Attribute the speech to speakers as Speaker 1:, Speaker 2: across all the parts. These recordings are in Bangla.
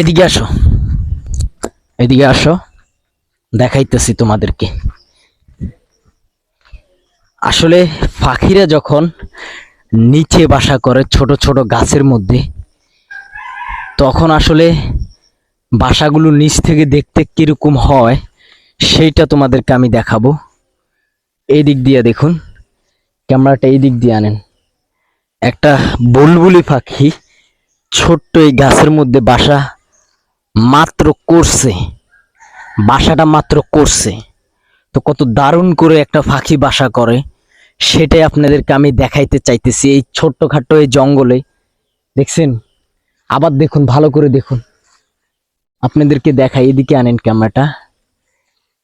Speaker 1: এদিকে আসো। এদিকে আসো। দেখাইতেছি তোমাদেরকে। আসলে পাখিরা যখন নিচে বাসা করে ছোট ছোট গাছের মধ্যে, তখন আসলে বাসাগুলো নিচ থেকে দেখতে কীরকম হয়, সেইটা তোমাদেরকে আমি দেখাবো। এই দিক দিয়ে দেখুন, ক্যামেরাটা এই দিক দিয়ে আনেন। একটা বুলবুলি পাখি ছোট্ট এই গাছের মধ্যে বাসা মাত্র করছে। বাসাটা মাত্র করছে। তো কত দারুণ করে একটা পাখি বাসা করে। সেটাই আপনাদেরকে আমি দেখাইতে চাইতেছি এই ছোট্টখাটো এই জঙ্গলে। দেখছেন? আবার দেখুন, ভালো করে দেখুন। আপনাদেরকে দেখাই, এদিকে আনেন ক্যামেরাটা।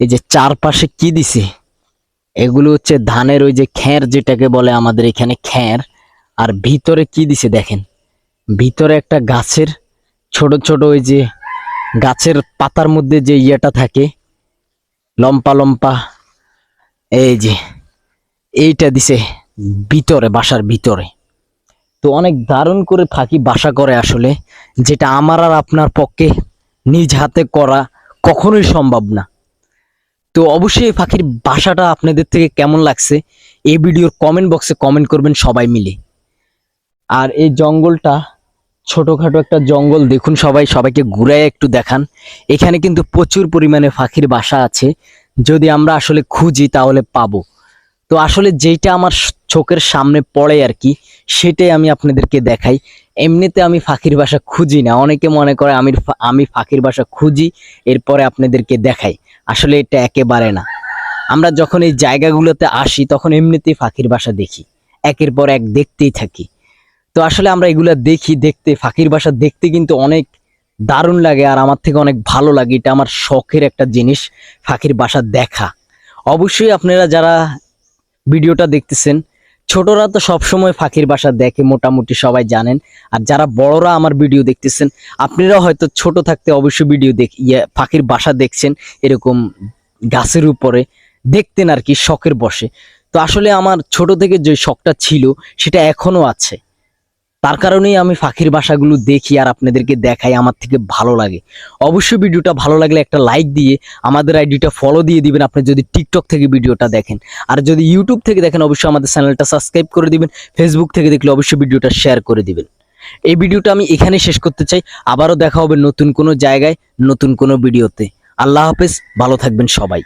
Speaker 1: এই যে চারপাশে কি দিছে? এগুলো হচ্ছে ধানের ওই যে খ্যার যেটাকে বলে আমাদের এখানে খ্যার আর ভিতরে কি দিছে দেখেন? ভিতরে একটা গাছের ছোট ছোট ওই যে গাছের পাতার মধ্যে যে ইয়েটা থাকে, লম্পা লম্পা, এই যে, এইটা দিছে ভিতরে, বাসার ভিতরে। তো অনেক দারুণ করে ফাঁকি বাসা করে আসলে, যেটা আমার আর আপনার পক্ষে নিজ হাতে করা কখনোই সম্ভব না। তো অবশ্যই এই পাখির বাসাটা আপনাদের থেকে কেমন লাগছে, এই ভিডিওর কমেন্ট বক্সে কমেন্ট করবেন সবাই মিলে। আর এই জঙ্গলটা ছোটখাটো একটা জঙ্গল দেখুন সবাই, সবাইকে ঘুরায় একটু দেখান। এখানে কিন্তু প্রচুর পরিমাণে পাখির বাসা আছে। যদি আমরা আসলে খুঁজি তাহলে পাবো। তো আসলে যেইটা আমার চোখের সামনে পড়ে আর কি, সেটাই আমি আপনাদেরকে দেখাই। এমনিতে আমি পাখির বাসা খুঁজি না। অনেকে মনে করে আমি আমি পাখির বাসা খুঁজি, এরপরে আপনাদেরকে দেখাই। আসলে এটা একেবারে না। আমরা যখন এই জায়গাগুলোতে আসি, তখন এমনিতেই পাখির বাসা দেখি। একের পর এক দেখতেই থাকি। তো আসলে আমরা এগুলা দেখি, দেখতে, ফাঁকির বাসা দেখতে কিন্তু অনেক দারুণ লাগে আর আমার থেকে অনেক ভালো লাগে। এটা আমার শখের একটা জিনিস, ফাঁকির বাসা দেখা। অবশ্যই আপনারা যারা ভিডিওটা দেখতেছেন, ছোটরা তো সবসময় ফাঁকির বাসা দেখে, মোটামুটি সবাই জানেন। আর যারা বড়রা আমার ভিডিও দেখতেছেন আপনারা হয়তো ছোট থাকতে অবশ্যই ভিডিও দেখ ইয়ে ফাঁকির বাসা দেখছেন এরকম গাছের উপরে। দেখতেন আর কি, শখের বসে। তো আসলে আমার ছোট থেকে যে শখটা ছিল, সেটা এখনও আছে। তার কারণেই আমি পাখির বাসাগুলো দেখি আর আপনাদেরকে দেখাই, আমার থেকে ভালো লাগে। অবশ্যই ভিডিওটা ভালো লাগলে একটা লাইক দিয়ে আমাদের আইডিটা ফলো দিয়ে দিবেন। আপনি যদি টিকটক থেকে ভিডিওটা দেখেন, আর যদি ইউটিউব থেকে দেখেন, অবশ্যই আমাদের চ্যানেলটা সাবস্ক্রাইব করে দিবেন। ফেসবুক থেকে দেখলে অবশ্যই ভিডিওটা শেয়ার করে দিবেন। এই ভিডিওটা আমি এখানে শেষ করতে চাই। আবারও দেখা হবে নতুন কোনো জায়গায়, নতুন কোনো ভিডিওতে। আল্লাহ হাফেজ, ভালো থাকবেন সবাই।